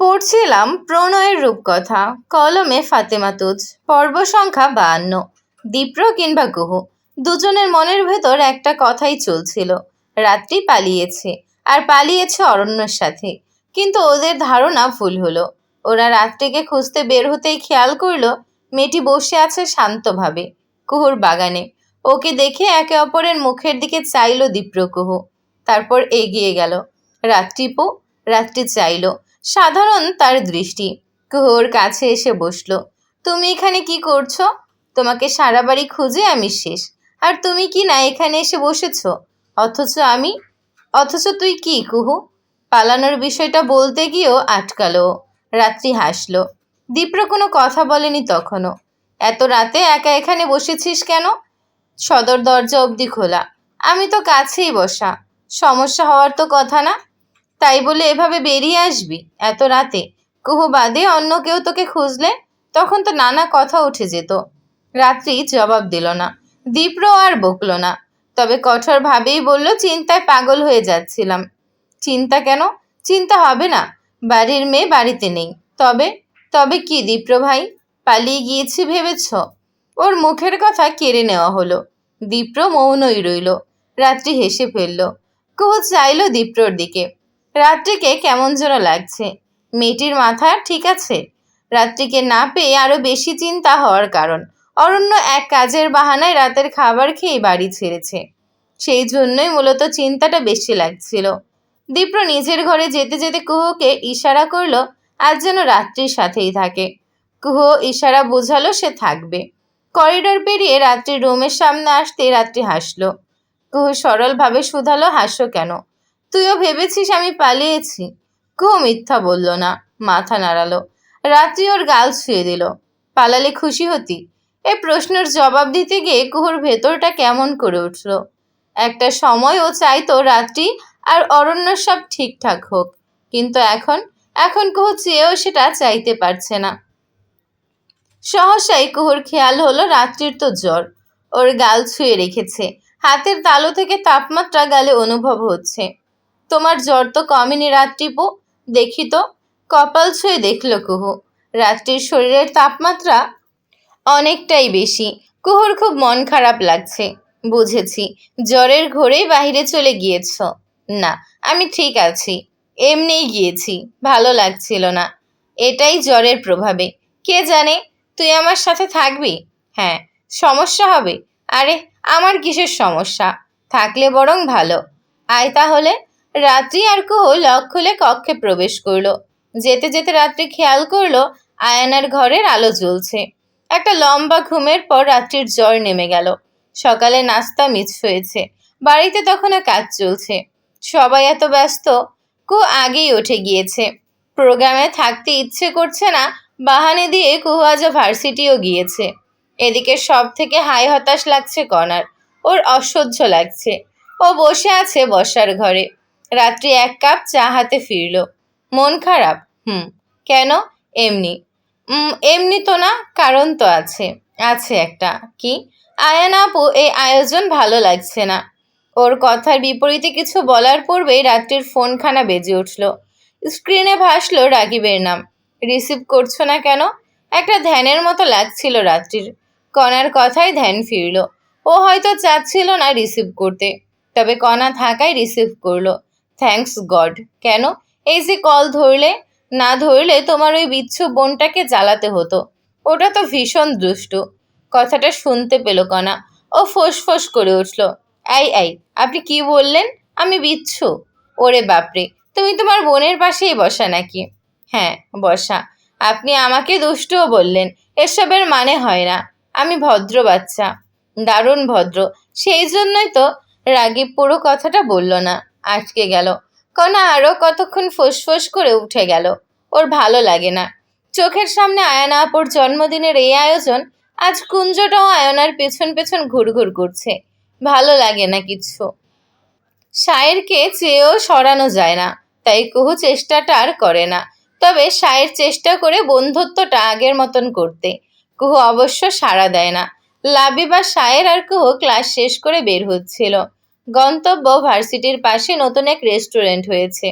পড়ছিলাম প্রণয়ের রূপকথা, কলমে ফাতেমা তুজ, পর্ব সংখ্যা বাহান্ন, দীপ্র কিংবা গুহু, দুজনের মনের ভেতর একটা কথাই চলছিল। রাত্রি পালিয়েছে, আর পালিয়েছে অরণ্যর সাথে, কিন্তু ওদের ধারণা ভুল হলো। ওরা রাত্রিকে খুঁজতে বের হতেই খেয়াল করল, মেয়েটি বসে আছে শান্তভাবে কুহুর বাগানে। ওকে দেখে একে অপরের মুখের দিকে চাইলো দীপ্র কুহু তারপর এগিয়ে গেল। রাত্রিপো রাত্রি চাইলো। সাধারণ তার দৃষ্টি। কুহুর কাছে এসে বসল। তুমি এখানে কি করছ? তোমাকে সারা বাড়ি খুঁজে আমি শেষ। আর তুমি কি না এখানে এসে বসেছ? অথচ আমি অথচ তুই কি, কুহু? পালানোর বিষয়টা বলতে গিয়েও আটকালো। রাত্রি হাসলো। দীপ্র কোনো কথা বলেনি তখনও। এত রাতে একা এখানে বসেছিস কেন? সদর দরজা অবধি খোলা। আমি তো কাছেই বসা। সমস্যা হওয়ার তো কথা না? তাই বলে এভাবে বেরিয়ে আসবি এত রাতে? কুহু বাদে অন্য কেউ তোকে খুঁজলে? তখন তো নানা কথা উঠে যেত। রাত্রি জবাব দিল না, দীপ্র আর বকল না। তবে কঠোরভাবেই বলল, চিন্তায় পাগল হয়ে যাচ্ছিলাম। চিন্তা কেন? চিন্তা হবে না। বাড়ির মেয়ে বাড়িতে নেই। তবে তবে কি দীপ্র ভাই? পালিয়ে গিয়েছি ভেবেছ? ওর মুখের কথা কেড়ে নেওয়া হলো। দীপ্র মৌনই রইল। রাত্রি হেসে ফেলল। কুহু চাইল দীপ্রর দিকে। রাত্রিকে কেমন যেন লাগছে। মেয়েটির মাথা ঠিক আছে? রাত্রিকে না পেয়ে আরও বেশি চিন্তা হওয়ার কারণ। অরণ্য এক কাজের বাহানায় রাতের খাবার খেয়ে বাড়ি ছেড়েছে। সেই জন্যই মূলত চিন্তাটা বেশি লাগছিল। দীপ্র নিজের ঘরে যেতে যেতে কুহুকে ইশারা করল, আজ যেন রাত্রির সাথেই থাকে। কুহু ইশারা বোঝালো সে থাকবে। করিডোর পেরিয়ে রাত্রির রুমের সামনে আসতে রাত্রি হাসলো। কুহু সরলভাবে শুধালো, হাসো কেন? তুইও ভেবেছিস আমি পালিয়েছি? কুহু মিথ্যা বলল না, মাথা নাড়ালো। রাত্রি ওর গাল ছুঁয়ে দিল। পালালে খুশি হতি? এ প্রশ্নের জবাব দিতে গিয়ে কুহুর ভেতরটা কেমন করে উঠল? একটা সময় ও চাইতো রাত্রি আর অরণ্য সব ঠিকঠাক হোক, কিন্তু এখন এখন কুহু চেয়েও সেটা চাইতে পারছে না। সহসাই কুহুর খেয়াল হলো রাত্রির তো জ্বর। ওর গাল ছুঁয়ে রেখেছে। হাতের তালু থেকে তাপমাত্রা গালে অনুভব হচ্ছে। তোমার জ্বর তো কমেনি রাত্রিপো দেখি তো, কপাল ছুঁয়ে দেখল কুহু। রাত্রির শরীরের তাপমাত্রা অনেকটাই বেশি। কুহুর খুব মন খারাপ লাগছে। বুঝেছি, জ্বরের ঘোরেই বাইরে চলে গিয়েছ। না, আমি ঠিক আছি। এমনিই গিয়েছি, ভালো লাগছিল না। এটাই জ্বরের প্রভাবে। কে জানে, তুই আমার সাথে থাকবি? হ্যাঁ সমস্যা হবে। আরে, আমার কিসের সমস্যা? থাকলে বরং ভালো। আয় তাহলে। রাত্রি আর কুহু লক খুলে কক্ষে প্রবেশ করল। যেতে যেতে রাত্রি খেয়াল করল আয়ানার ঘরের আলো জ্বলছে। একটা লম্বা ঘুমের পর রাত্রির জ্বর নেমে গেল। সকালে নাস্তা মিস হয়েছে। বাড়িতে তখনও কাজ চলছে। সবাই এত ব্যস্ত, কু আগেই উঠে গিয়েছে। প্রোগ্রামে থাকতে ইচ্ছে করছে না, বাহানে দিয়ে কুহু আজ ভার্সিটিও গিয়েছে। এদিকে সব থেকে হাই হতাশ লাগছে কনার। ওর অসহ্য লাগছে। ও বসে আছে বসার ঘরে। রাত্রি এক কাপ চা হাতে ফিরল। মন খারাপ? হুম। কেন? এমনি। এমনি তো না, কারণ তো আছে। আছে একটা। কি? আয়ান আপু, এই আয়োজন ভালো লাগছে না। ওর কথার বিপরীতে কিছু বলার পূর্বেই রাত্রির ফোনখানা বেজে উঠল। স্ক্রিনে ভাসলো রাগিবের নাম। রিসিভ করছ না কেন? একটা ধ্যানের মতো লাগছিল রাত্রির। কণার কথায় ধ্যান ফিরল। ও হয়তো চাচ্ছিল না রিসিভ করতে। তবে কণা থাকায় রিসিভ করল। থ্যাঙ্কস গড কেন? এই যে কল ধরলে, না ধরলে তোমার ওই বিচ্ছু বোনটাকে জ্বালাতে হতো। ওটা তো ভীষণ দুষ্টু। কথাটা শুনতে পেল কণা ও ফোঁস করে উঠল। এই এই আপনি কি বললেন? আমি বিচ্ছু? ওরে বাপরে, তুমি তোমার বোনের পাশেই বসা নাকি? হ্যাঁ বসা। আপনি আমাকে দুষ্টুও বললেন। এসবের মানে হয় না। আমি ভদ্র বাচ্চা। দারুণ ভদ্র। সেই জন্যই তো রাগী পুরো কথাটা বলল না। আটকে গেল। কণা আরও কতক্ষণ ফোঁস করে উঠে গেল। ওর ভালো লাগে না। চোখের সামনে আয়না আপুর জন্মদিনের এই আয়োজন আজ কুঞ্জটাও আয়নার পেছন পেছন ঘুরঘুর করছে। ভালো লাগে না কিছু। সায়েরকে চেয়েও সরানো যায় না, তাই কুহু চেষ্টাটা আর করে না। তবে সায়ের চেষ্টা করে বন্ধুত্বটা আগের মতন করতে। কুহু অবশ্য সাড়া দেয় না। লাবি বা শায়ের আর কুহু ক্লাস শেষ করে বের হচ্ছিল। গন্তব্য ভার্সিটির পাশে নতুন এক রেস্টুরেন্ট হয়েছে।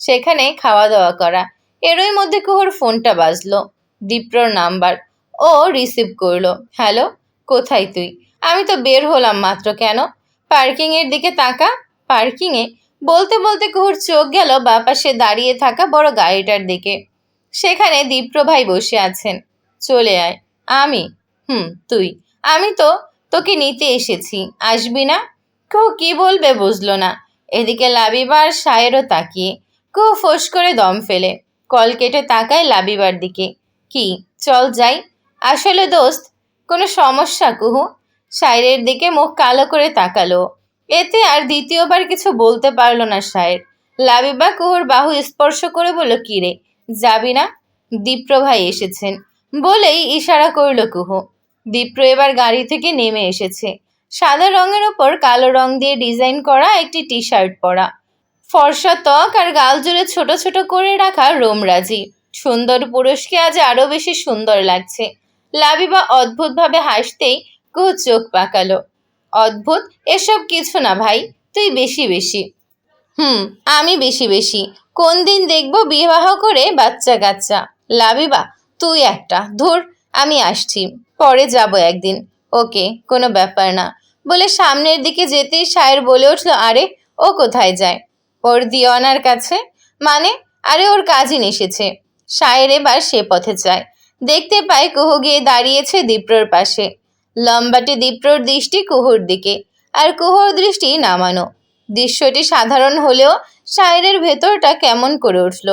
সেখানে খাওয়া দাওয়া করা। এরই মধ্যে কুহুর ফোনটা বাজলো। দীপ্রর নাম্বার। ও রিসিভ করল। হ্যালো, কোথায় তুই? আমি তো বের হলাম মাত্র কেন? পার্কিংয়ের দিকে তাকা। পার্কিংয়ে? বলতে বলতে কুহুর চোখ গেল বাপাশে দাঁড়িয়ে থাকা বড় গাড়িটার দিকে। সেখানে দীপ্র ভাই বসে আছেন। চলে আয়। আমি? হুম, তুই। আমি তো তোকে নিতে এসেছি। আসবি না? কেউ কি বলবে বুঝলো না। এদিকে লাবিবার সায়েরও তাকিয়ে কেউ ফোঁস করে দম ফেলে। কল কেটে তাকায় লাবিবার দিকে। কি, চল যাই। আসলে দোস্ত, কোনো সমস্যা কুহু? সায়ের দিকে মুখ কালো করে তাকালো। এতে আর দ্বিতীয়বার কিছু বলতে পারল না সায়ের লাবিবা কুহুর বাহু স্পর্শ করে বলল কিরে যাবি না? দীপ্র ভাই এসেছেন বলেই ইশারা করল কুহু। দীপ্র এবার গাড়ি থেকে নেমে এসেছে। সাদা রঙের ওপর কালো রং দিয়ে ডিজাইন করা একটি টি শার্ট পরা। ফর্সা ত্বক আর গাল জুড়ে ছোট ছোট করে রাখা রোমরাজি সুন্দর পুরুষকে আজ আরও বেশি সুন্দর লাগছে। লাবিবা অদ্ভুতভাবে হাসতেই কুহু চোখ পাকালো। অদ্ভুত? এসব কিছু না ভাই, তুই বেশি বেশি। হুম, আমি বেশি বেশি। কোন দিন দেখব বিবাহ করে বাচ্চা কাচ্চা লাবিবা তুই একটা, ধুর, আমি আসছি। পরে যাব একদিন। ওকে, কোনো ব্যাপার না। বলে সামনের দিকে যেতেই সায়ের বলে উঠল, আরে, ও কোথায় যায়? ওর দিওয়ানার কাছে মানে আরে, ওর কাজিন এসেছে। সায়ের এবার সে পথে যায়। দেখতে পায় কুহু গিয়ে দাঁড়িয়েছে দীপ্রর পাশে। লম্বাটে দীপ্রর দৃষ্টি কুহুর দিকে, আর কুহুর দৃষ্টি নামানো। দৃশ্যটি সাধারণ হলেও সায়েরের ভেতরটা কেমন করে উঠল।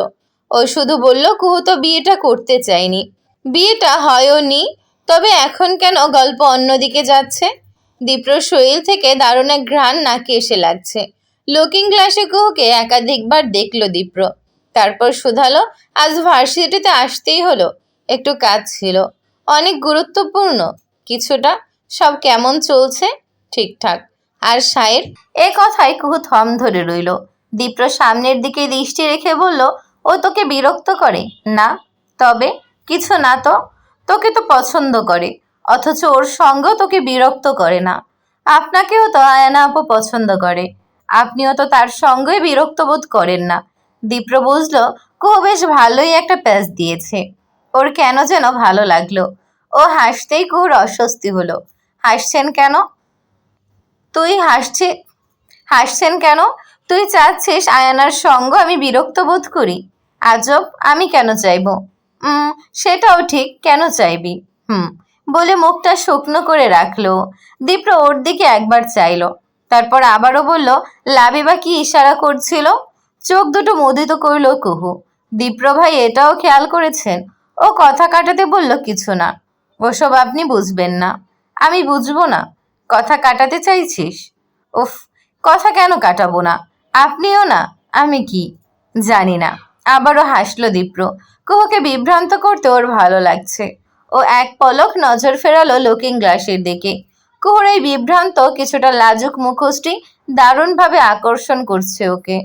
ও শুধু বলল, কুহু তো বিয়েটা করতে চায়নি। বিয়েটা হয়ও নি তবে এখন কেন গল্প অন্যদিকে যাচ্ছে? দীপ্র শরীর থেকে দারুণ এক ঘ্রাণ নাকে এসে লাগছে। লুকিং গ্লাসে কুহুকে একাধিকবার দেখল দীপ্র। তারপর শুধালো, আজ ভার্সিটিতে আসতেই হলো। একটু কাজ ছিল। অনেক গুরুত্বপূর্ণ। কিছুটা? সব কেমন চলছে? ঠিকঠাক। আর সায়ের এ কথায় কুহু থম ধরে রইল। দীপ্র সামনের দিকে দৃষ্টি রেখে বলল, ও তোকে বিরক্ত করে? না। তবে? কিছু না তো? তোকে তো পছন্দ করে। অথচ ওর সঙ্গ তোকে বিরক্ত করে না। আপনাকেও তো আয়ানা আপু পছন্দ করে। আপনিও তো তার সঙ্গে বিরক্ত বোধ করেন না। দীপ্র বুঝল কুহু বেশ ভালোই একটা প্যাচ দিয়েছে। ওর কেন যেন ভালো লাগল। ও হাসতেই কুহুর অস্বস্তি হলো। হাসছেন কেন? তুই হাসছি, হাসছেন কেন? তুই চাচ্ছিস আয়ানার সঙ্গ আমি বিরক্ত বোধ করি? আজব, আমি কেন চাইব? সেটাও ঠিক, কেন চাইবি? হুম বলে মুখটা শুকনো করে রাখল। দীপ্র ওর দিকে একবার চাইলো। তারপর আবারও বলল লাবিবা কি ইশারা করছিল? চোখ দুটো মুদিত করল কুহু। দীপ্র ভাই এটাও খেয়াল করেছেন। ও কথা কাটাতে বলল, কিছু না। ওসব আপনি বুঝবেন না। আমি বুঝব না। কথা কাটাতে চাইছিস? উফ, কথা কেন কাটাবো না? আপনিও না, আমি কি? জানি না। আবারও হাসলো দীপ্র। কুহুকে বিভ্রান্ত করতে ওর ভালো লাগছে। ও এক পলক নজর ফেরালো লুকিং গ্লাসের দিকে। কুহুর বিভ্রান্ত, কিছুটা লাজুক মুখোশটি দারুণভাবে আকর্ষণ করছে ওকে।